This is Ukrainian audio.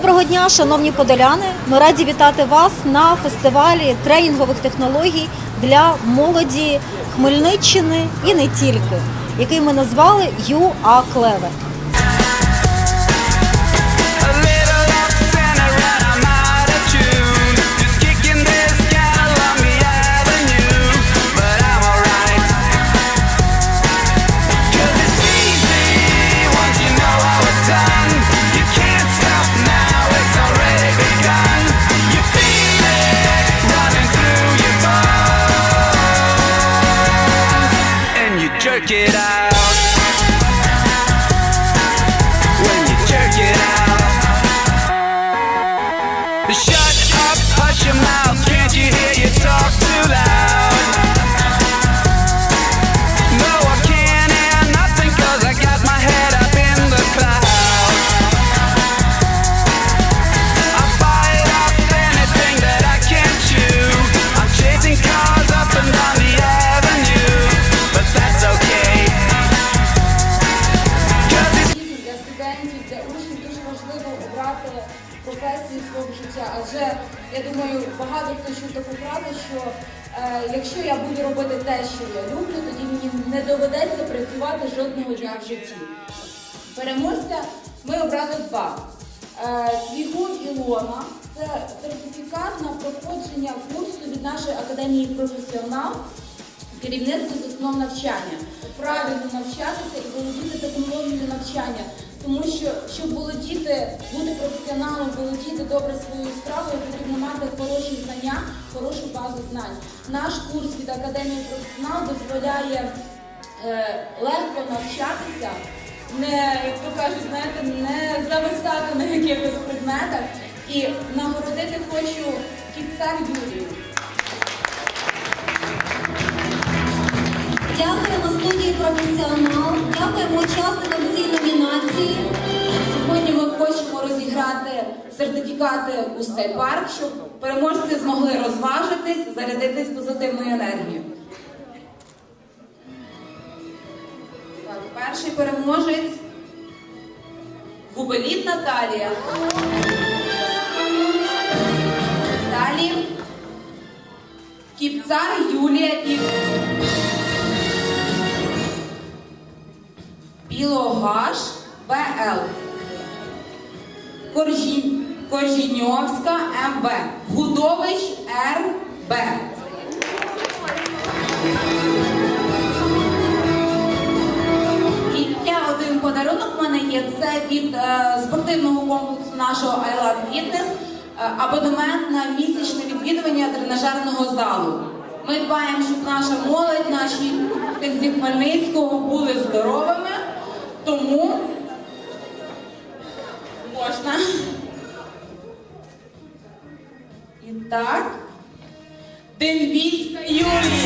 дня, шановні подоляни. Ми раді вітати вас на фестивалі тренінгових технологій для молоді Хмельниччини і не тільки, який ми назвали You are jerk it out. When you jerk it out. Shut up, важливо обрати професію свого життя. Адже я думаю, багато хто чув таку фразу, що е, якщо я буду робити те, що я люблю, тоді мені не доведеться працювати жодного дня в житті. Переможця ми обрали два. Е, Цвігун Ілона це сертифікат на проходження курсу від нашої академії професіонал керівництво з основ навчання. Правильно навчатися і володіти технологією навчання. Тому що, щоб володіти, бути професіоналом, володіти добре своєю справою, потрібно мати хороші знання, хорошу базу знань. Наш курс від Академії професіонал дозволяє е, легко навчатися, не, як то кажуть, знаєте, не зависати на якихось предметах. І нагородити хочу кіцар Юрію. Дякуємо студії професіонал, сертифікати у скайпарк, щоб переможці змогли розважитись, зарядитись позитивною енергією. Так, перший переможець Губеліт Наталія. Далі Кіпцар Юлія і Білогаш ВЛ. Коржі... Коржіньовська МВ. Гудович РБ. І ще один подарунок в мене є. Це від е, спортивного комплексу нашого I Love Fitness. е, абонемент на місячне відвідування тренажерного залу. Ми дбаємо, щоб наша молодь, наші зі Хмельницького були здоровими. Тому можна. Так. Дембільська Юлія.